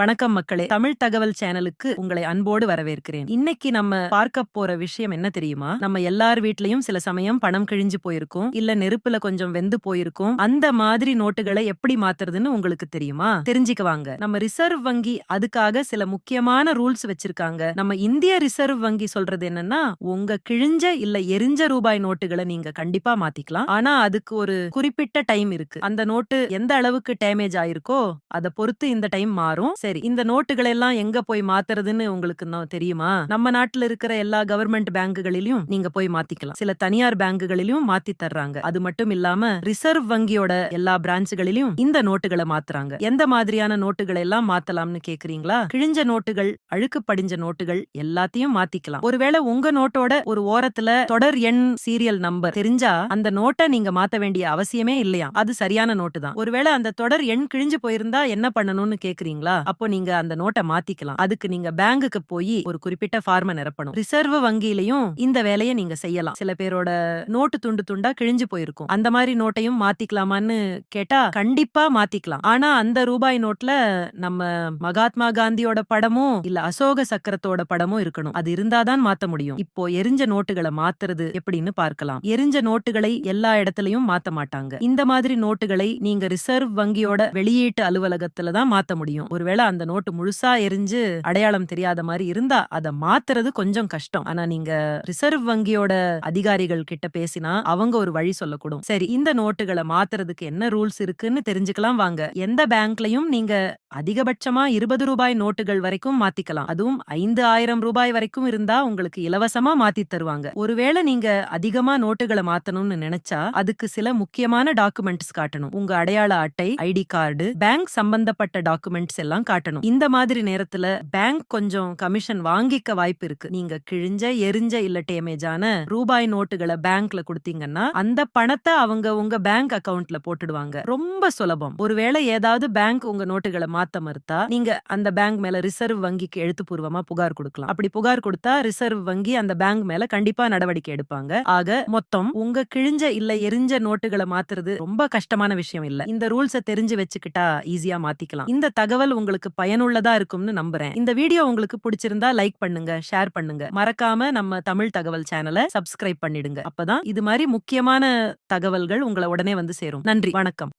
வணக்கம் மக்களே. தமிழ் தகவல் சேனலுக்கு உங்களை அன்போடு வரவேற்கிறேன். இன்னைக்கு நம்ம பார்க்க போற விஷயம் என்ன தெரியுமா? நம்ம எல்லார் வீட்லயும் சில சமயம் பணம் கிழிஞ்சு போயிருக்கும். இல்ல நெருப்புல கொஞ்சம் வெந்து போயிருக்கும். அந்த மாதிரி நோட்டுகளை எப்படி மாத்துறதுன்னு உங்களுக்கு தெரியுமா? தெரிஞ்சுக்க வாங்க. நம்ம ரிசர்வ் வங்கி அதுக்காக சில முக்கியமான ரூல்ஸ் வச்சிருக்காங்க. நம்ம இந்திய ரிசர்வ் வங்கி சொல்றது என்னன்னா உங்க கிழிஞ்ச இல்ல எரிஞ்ச ரூபாய் நோட்டுகளை நீங்க கண்டிப்பா மாத்திக்கலாம். ஆனா அதுக்கு ஒரு குறிப்பிட்ட டைம் இருக்கு. அந்த நோட்டு எந்த அளவுக்கு டேமேஜ் ஆயிருக்கோ அதை பொறுத்து இந்த டைம் மாறும். சரி இந்த நோட்டுகள் எல்லாம் எங்க போய் மாத்துறதுன்னு உங்களுக்கு தெரியுமா? நம்ம நாட்டுல இருக்கிற எல்லா கவர்மெண்ட் பேங்குகளிலும் நீங்க போய் மாத்திக்கலாம். சில தனியார் பேங்குகளிலும் மாத்தி தர்றாங்க. அது மட்டும் இல்லாம ரிசர்வ் வங்கியோட எல்லா பிரான்ச்சுகளிலும் இந்த நோட்டுகளை மாத்துறாங்க. எந்த மாதிரியான நோட்டுகளை எல்லாம் மாத்தலாம்னு கேக்குறீங்களா? கிழிஞ்ச நோட்டுகள் அழுக்கு படிஞ்ச நோட்டுகள் எல்லாத்தையும் மாத்திக்கலாம். ஒருவேளை உங்க நோட்டோட ஒரு ஓரத்துல தொடர் எண் சீரியல் நம்பர் தெரிஞ்சா அந்த நோட்டை நீங்க மாத்த வேண்டிய அவசியமே இல்லையா அது சரியான நோட்டு தான் ஒருவேளை அந்த தொடர் எண் கிழிஞ்சு போயிருந்தா என்ன பண்ணணும்னு கேக்குறீங்களா? அப்போ நீங்க அந்த நோட்டை மாத்திக்கலாம். அதுக்கு நீங்க பேங்குக்கு போய் ஒரு குறிப்பிட்ட ஃபார்மை நிரப்பணும். ரிசர்வ் வங்கியிலையும் இந்த வேலையை நீங்க செய்யலாம். சில பேரோட நோட்டு துண்டு துண்டா கிழிஞ்சு போயிருக்கும். அந்த மாதிரி நோட்டையும் மாத்திக்கலாமான்னு கேட்டா கண்டிப்பா மாத்திக்கலாம். ஆனா அந்த ரூபாய் நோட்ல நம்ம மகாத்மா காந்தியோட படமும் இல்ல அசோக சக்கரத்தோட படமும் இருக்கணும். அது இருந்தாதான் மாத்த முடியும். இப்போ எரிஞ்ச நோட்டுகளை மாத்துறது எப்படின்னு பார்க்கலாம். எரிஞ்ச நோட்டுகளை எல்லா இடத்துலயும் மாத்த மாட்டாங்க. இந்த மாதிரி நோட்டுகளை நீங்க ரிசர்வ் வங்கியோட வெளியீட்டு அலுவலகத்துல தான் மாத்த முடியும். ஒருவேளை அந்த நோட்டு முழுசா எரிஞ்சு அடையாளம் தெரியாத மாதிரி இருந்தா அதை மாத்துறது கொஞ்சம் கஷ்டம். ஆனா நீங்க ரிசர்வ் வங்கியோட அதிகாரிகள் கிட்ட பேசினா அவங்க ஒரு வழி சொல்லக்கூடும். சரி இந்த நோட்டுகளை மாத்துறதுக்கு என்ன ரூல்ஸ் இருக்குன்னு தெரிஞ்சுக்கலாம் வாங்க. எந்த பேங்க்லயும் நீங்க அதிகபட்சமா இருபது ரூபாய் நோட்டுகள் வரைக்கும் மாத்திக்கலாம். அதுவும் ஐந்து ஆயிரம் ரூபாய் வரைக்கும் இருந்தா உங்களுக்கு இலவசமா மாத்தி தருவாங்க. ஒருவேளை நீங்க அதிகமா நோட்டுகளை மாத்தணும்னு நினைச்சா அதுக்கு சில முக்கியமான டாக்குமெண்ட்ஸ் காட்டணும். உங்க அடையாள அட்டை ஐடி கார்டு பேங்க் சம்பந்தப்பட்ட டாக்குமெண்ட்ஸ் எல்லாம் காட்டணும். இந்த மாதிரி நேரத்துல பேங்க் கொஞ்சம் கமிஷன் வாங்கிக்க வாய்ப்பு இருக்கு. நீங்க கிழிஞ்ச எரிஞ்ச இல்ல டேமேஜான ரூபாய் நோட்டுகளை பேங்க்ல கொடுத்தீங்கன்னா அந்த பணத்தை அவங்க உங்க பேங்க் அக்கவுண்ட்ல போட்டுடுவாங்க. ரொம்ப சுலபம். ஒருவேளை ஏதாவது பேங்க் உங்க நோட்டுகளை மாத்த மறுத்தா நீங்க அந்த பேங்க் மேல ரிசர்வ் வங்கிக்கு எழுத்துப்பூர்வமா புகார் கொடுக்கலாம். அப்படி புகார் கொடுத்தா ரிசர்வ் வங்கி அந்த பேங்க் மேல கண்டிப்பா நடவடிக்கை எடுப்பாங்க. ஆக மொத்தம் உங்க கிழிஞ்ச இல்ல எரிஞ்ச நோட்டுகளை மாத்துறது ரொம்ப கஷ்டமான விஷயம் இல்ல. இந்த ரூல்ஸை தெரிஞ்சு வச்சுக்கிட்டா ஈஸியா மாத்திக்கலாம். இந்த தகவல் உங்களுக்கு உங்களுக்கு பயனுள்ளதா இருக்கும்னு நம்புறேன். இந்த வீடியோ உங்களுக்கு பிடிச்சிருந்தா லைக் பண்ணுங்க ஷேர் பண்ணுங்க. மறக்காம நம்ம தமிழ் தகவல் சேனலை சப்ஸ்கிரைப் பண்ணிடுங்க. அப்பதான் இது மாதிரி முக்கியமான தகவல்கள் உங்களை உடனே வந்து சேரும். நன்றி வணக்கம்.